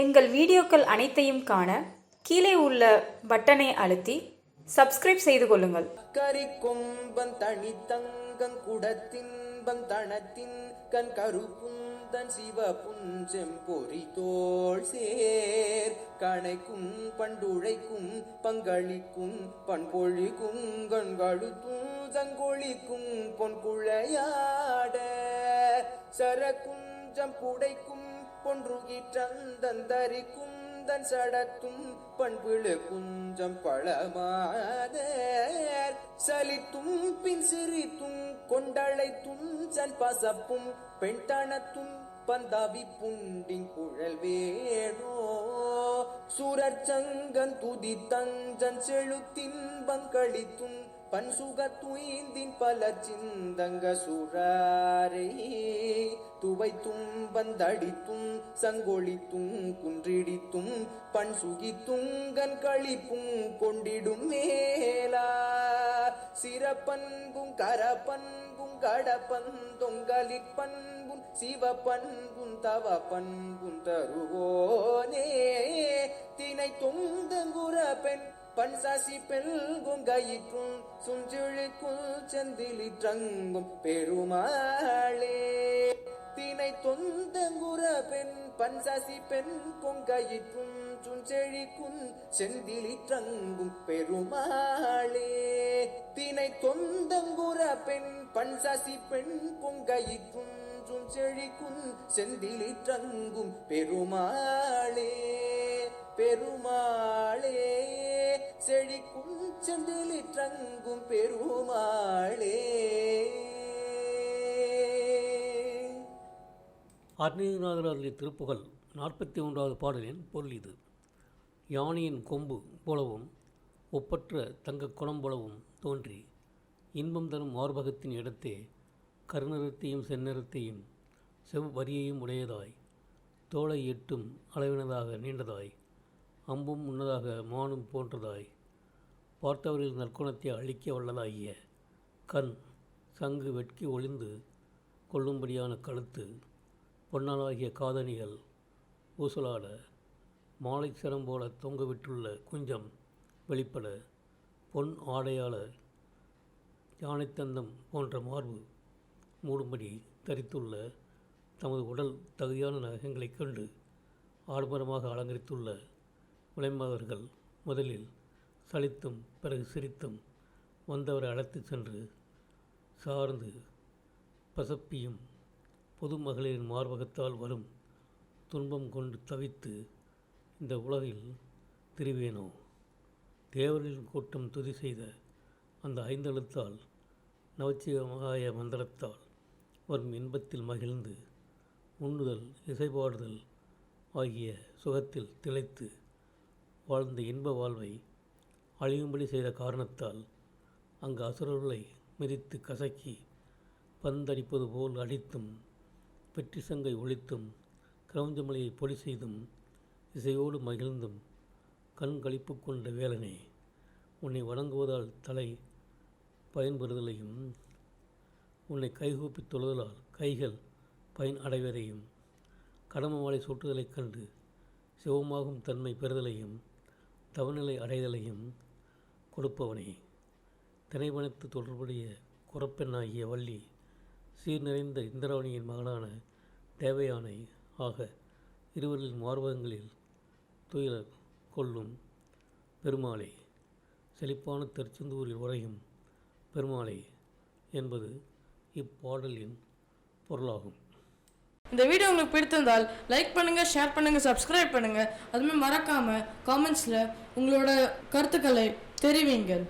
எங்கள் வீடியோக்கள் அனைத்தையும் காண கீழே உள்ள பட்டனை அழுத்தி சப்ஸ்கிரைப் செய்து கொள்ளுங்கள். கரிக்கொம்பன் தனித்தங்கங் குடத்தின்பம் தனத்தின் கண் கருப்புந்தன் சிவப்புன் செம்பொறி தோல் சேர். கணைக்கும் பண்டுழைக்கும் பங்களிக்கும் பண்பொழிக்கும் கண்களுத்தும் சங்கொழிக்கும் பொன் குழையாட. சரக்குஞ்சம் புடைக்கும் பொன்றுகிற்றந்தன் குந்தன் சடத்தும் பண்பிழு குஞ்சம் பழமாதர் சலித்தும் பின் சிரித்தும் கொண்டழைத்தும் சன் பசப்பும் பெண் தனத்தும் பந்தாவி புண்டின் குழல் வேணோ சூரச்சங்கன் துதி தஞ்சன் செழுத்தின் பங்களித்தும் பன் சுகத்துய்ந்தின் பல சிந்தங்க சுராரே துவைத்தும் பந்தடித்தும் சங்கொழித்தும் குன்றிடித்தும் பண் சுகித்துங்கன் கழிப்பும் கொண்டிடும் மேலா. சிறப்பன்பும் கரப்பன்பும் கடப்பந்தொங்கலிப்பண்பும் சிவப்பண்பும் தவ பண்பும் தருவோனே. தினை தொந்தங்குற பெண் பண் சசி பெல்கும் கயிற்றும் சுஞ்சிழிக்குள் செந்திலிற்றங்கும் பெருமாளே. தினை தொந்தங்குற பெண் பன்சசி பெண் பொங்கயிற்றும் சுஞ்செழிக்கும் செந்திலிற்றங்கும் பெருமாளே. தினை தொந்தங்குற பெண் பன்சசி பெண் பொங்கயிற்றும் செழிக்கும் செந்திலி தங்கும் பெருமாளே. பெருமா செந்திலிற்றங்கும் பெருமாளே. அருணகிரிநாதர் அருளிய திருப்புகழ் நாற்பத்தி ஒன்றாவது பாடலின் பொருள் இது. யானையின் கொம்பு போலவும் ஒப்பற்ற தங்கக் குளம் போலவும் தோன்றி இன்பம் தரும் மார்பகத்தின் இடத்தே கருநிறத்தையும் செந்நிறத்தையும் செவ்வரியையும் உடையதாய் தோளை எட்டும் அளவினதாக நீண்டதாய் அம்பும் முன்னதாக மானும் போன்றதாய் பார்த்தவரில் நற்குணத்தை அழிக்க வல்லதாகிய கண் சங்கு வெட்கி ஒளிந்து கொள்ளும்படியான கழுத்து பொன்னாலாகிய காதணிகள் ஊசலாட மாலை சிரம் போல தொங்கவிட்டுள்ள குஞ்சம் வெளிப்பட பொன் ஆடையாள யானைத்தந்தம் போன்ற மார்பு மூடும்படி தரித்துள்ள தமது உடல் தகுதியான நகங்களைக் கண்டு ஆடம்பரமாக அலங்கரித்துள்ள விளைமாதர்கள் முதலில் சலித்தும் பிறகு சிரித்தும் வந்தவரை அழைத்து சென்று சார்ந்து பசப்பியும் பொது மகளிரின் மார்பகத்தால் வரும் துன்பம் கொண்டு தவித்து இந்த உலகில் திரிவேனோ? தேவர்களின் கூட்டம் துதி செய்த அந்த ஐந்தெழுத்தால் நவச்சிவமாய மந்திரத்தால் வரும் இன்பத்தில் மகிழ்ந்து உண்ணுதல் இசைபாடுதல் ஆகிய சுகத்தில் திளைத்து வாழ்ந்த இன்ப வாழ்வை அழியும்படி செய்த காரணத்தால் அங்கு அசுரர்களை மிதித்து கசக்கி பந்தடிப்பது போல் அடித்தும் வெற்றி சங்கை ஒழித்தும் கிரௌஞ்சமலையை பொடி செய்தும் இசையோடு மகிழ்ந்தும் கண் களிப்பு கொண்ட வேலனே உன்னை வணங்குவதால் தலை பயன்பெறுதலையும் உன்னை கைகூப்பி தொழுதலால் கைகள் பயன் அடைவதையும் கடம மாலை சுட்டுதலைக் கண்டு சிவமாகும் தன்மை பெறுதலையும் தவநிலை அடைதலையும் கொடுப்பவனே. திணைவனத்து தொடர்புடைய குறப்பெண்ணாகிய வள்ளி சீர் நிறைந்த இந்திராவணியின் மகனான தேவயானை ஆக இருவரின் மார்பகங்களில் துயில கொள்ளும் பெருமாளை செழிப்பான திருச்செந்தூரில் உறையும் பெருமாளை என்பது இப்பாடலின் பொருளாகும். இந்த வீடியோ உங்களுக்கு பிடித்திருந்தால் லைக் பண்ணுங்கள் ஷேர் பண்ணுங்கள் சப்ஸ்கிரைப் பண்ணுங்கள் அதுமாதிரி மறக்காமல் காமெண்ட்ஸில் உங்களோட கருத்துக்களை Terry Wingan.